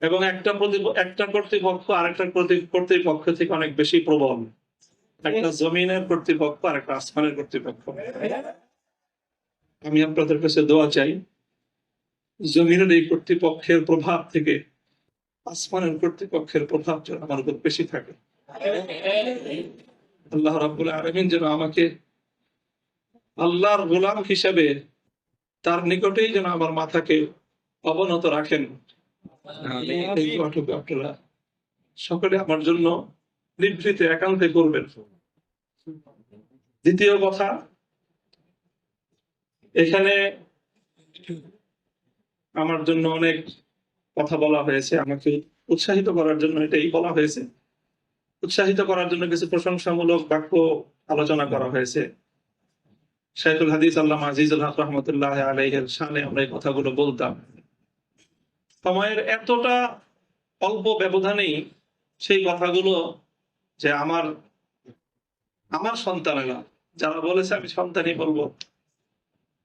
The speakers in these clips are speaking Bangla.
এবং একটা প্রতি- একটা কর্তৃপক্ষ আরেকটা কর্তৃ- কর্তৃপক্ষ থেকে অনেক বেশি প্রবল। একটা জমিনের কর্তৃপক্ষ আর একটা আসমানের কর্তৃপক্ষ। আমি আপনাদের কাছে দোয়া চাই জমিনের এই কর্তৃপক্ষের প্রভাব থেকে আসমানের কর্তৃপক্ষের প্রভাব যেন আমার উপর বেশি থাকে। আল্লাহ রাব্বুল আলামিন যেন আমাকে আল্লাহর গোলাম হিসেবে তার নিকটেই যেন আমার মাথাকে অবনত রাখেন। এই দোয়াটুকু আপনারা সকলে আমার জন্য নিভৃতে একান্তে করবেন। দ্বিতীয় কথা এখানে আমার জন্য অনেক কথা বলা হয়েছে। আমাকে উৎসাহিত করার জন্য এটাই বলা হয়েছে। উৎসাহিত করার জন্য কিছু প্রশংসামূলক বাক্য আলোচনা করা হয়েছে। শাইখুল হাদিস আল্লাহ আজিজুল হক রহমতুল্লাহ আলাইহের সামনে আমরা এই কথাগুলো বলতাম। সময়ের এতটা অল্প ব্যবধানেই সেই কথাগুলো যে আমার আমার সন্তানেরা, যারা বলেছে আমি সন্তানই বলব,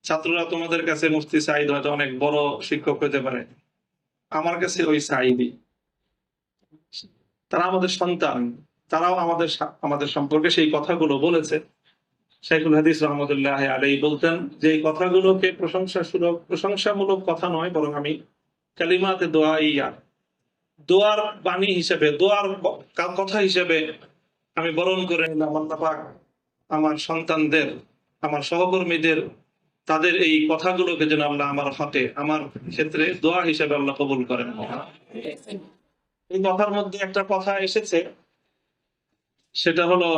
ছাত্ররা তোমাদের কাছে মুফতি সাইদ হয়তো অনেক বড় শিক্ষক হতে পারে। আমার কাছে ওই সাইদি তারা আমাদের সন্তান, তারাও আমাদের আমাদের সম্পর্কে সেই কথাগুলো বলেছে। শাইখুল হাদিস রহমতুল্লাহ আলাই বলতেন যে এই কথাগুলোকে প্রশংসা সুলভ, প্রশংসামূলক কথা নয় বরং আমি কালিমাতে দোয়া ইয়া দোয়ার বাণী হিসেবে, দোয়ার কথা হিসেবে আমি বরণ করে নিলাম আল্লাহ পাক আমার সন্তানদের, আমার সহকর্মীদের, তাদের এই কথাগুলোকে যেন আল্লাহ আমার হাতে, আমার ক্ষেত্রে দোয়া হিসেবে আল্লাহ কবুল করেন। এই কথার মধ্যে একটা কথা এসেছে, সেটা হলো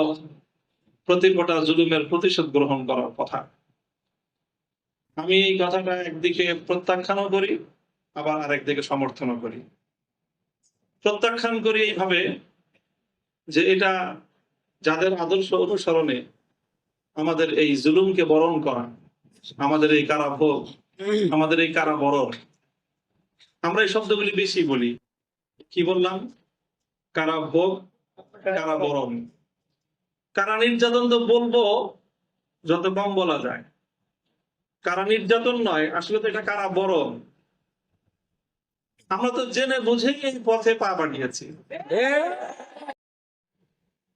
প্রতিপটা জুলুমের প্রতিশোধ গ্রহণ করার কথা। আমি এই কথাটা একদিকে প্রত্যাখ্যানও করি আবার আরেকদিকে সমর্থনও করি। প্রত্যাখ্যান করি এইভাবে যে এটা যাদের আদর্শ অনুসরণে আমাদের এই জুলুমকে বরণ করা, আমাদের এই কারা ভোগ আমাদের এই কারা বরণ আমরা এই শব্দগুলি বেশি বলি। কি বললাম? কারা ভোগ কারা বরণ কারা নির্যাতন তো বলব, যত কম বলা যায়। কারা নির্যাতন নয়, আসলে তো এটা কারা বরণ আমরা তো জেনে বুঝেই এই পথে পা বাড়িয়েছি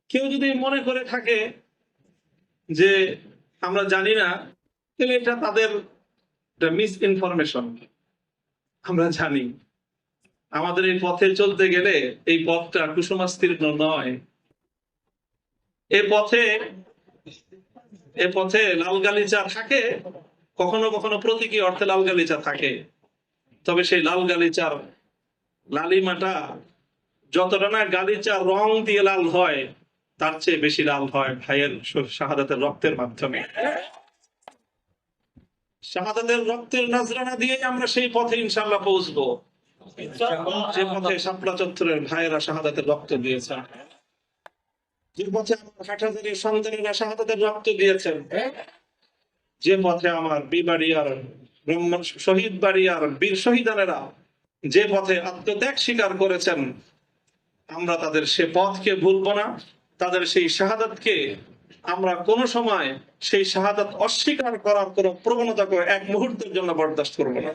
কেউ যদি মনে করে থাকে যে আমরা জানি না তাহলে এটা তাদের মিস ইনফরমেশন আমরা জানি। আমাদের এই পথে চলতে গেলে এই পথটা কুসুমাস্তীর্ণ নয়। এ পথে এ পথে লাল গালিচা থাকে কখনো কখনো প্রতীকী অর্থে লাল গালিচা থাকে। তবে সেই লাল গালিচার লালিমাটা যতটা না গালিচা রং দিয়ে লাল হয়, তার চেয়ে বেশি লাল হয় ভাইয়ের শাহাদাতের রক্তের মাধ্যমে। শাহাদাতের রক্তের নাজরানা দিয়ে আমরা সেই পথে ইনশাল্লাহ পৌঁছবো। যে পথে শাপলা চত্বরের ভাইয়েরা শাহাদাতের রক্ত দিয়েছেন। যে পথে আমার হাটহাজারির সন্তানেরা শাহাদাতের রক্ত দিয়েছেন। যে পথে আমার বিবাড়িয়ার শহীদ বাড়িয়ার বীর শহীদানেরা যে পথে আত্মত্যাগ স্বীকার করেছেন, আমরা তাদের সে পথকে ভুলবো না। তাদের সেই শাহাদাতকে আমরা কোনো সময় সেই শাহাদাত অস্বীকার করার কোনো প্রবণতাকে এক মুহূর্তের জন্য বরদাস্ত করব না।